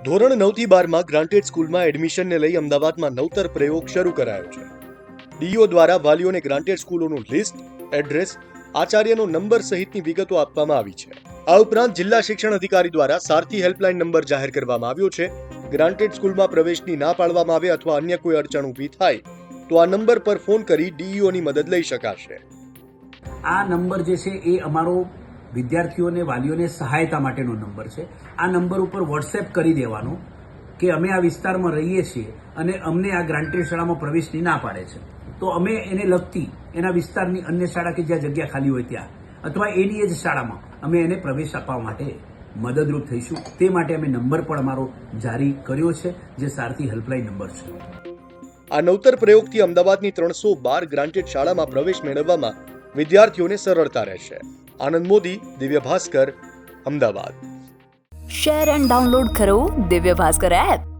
ધોરણ નવથી બારમાં ગ્રાન્ટેડ સ્કૂલમાં એડમિશનને લઈ અમદાવાદમાં નવતર પ્રયોગ શરૂ કરાયો છે. ડીઓ દ્વારા વાલીઓને ગ્રાન્ટેડ સ્કૂલોનું લિસ્ટ, એડ્રેસ, આચાર્યનો નંબર સહિતની વિગતો આપવામાં આવી છે. આ ઉપરાંત જિલ્લા શિક્ષણ અધિકારી દ્વારા સારથી હેલ્પલાઇન નંબર જાહેર કરવામાં આવ્યો છે. ગ્રાન્ટેડ સ્કૂલમાં પ્રવેશની ના પાડવામાં આવે અથવા અન્ય કોઈ અડચણ ઊભી થાય, તો આ નંબર પર ફોન કરી ડીઈઓની મદદ લઈ શકાશે. આ નંબર જે છે એ અમારો વિદ્યાર્થીઓને, વાલીઓને સહાયતા માટેનો નંબર છે. આ નંબર ઉપર વોટ્સએપ કરી દેવાનો કે અમે આ વિસ્તારમાં રહીએ છીએ અને અમને આ ગ્રાન્ટેડ શાળામાં પ્રવેશની ના પાડે છે. તો અમે એને લગતી એના વિસ્તારની અન્ય શાળા કે જ્યાં જગ્યા ખાલી હોય ત્યાં, અથવા એની જ શાળામાં અમે એને પ્રવેશ આપવા માટે મદદરૂપ થઈશું. તે માટે અમે નંબર પણ અમારો જારી કર્યો છે, જે સારથી હેલ્પલાઇન નંબર છે. આ નવતર પ્રયોગથી અમદાવાદની ત્રણસો બાર ગ્રાન્ટેડ શાળામાં પ્રવેશ મેળવવામાં વિદ્યાર્થીઓને સરળતા રહેશે. Anand Modi Divya Bhaskar Ahmedabad. Share and download કરો દિવ્ય ભાસ્કર એપ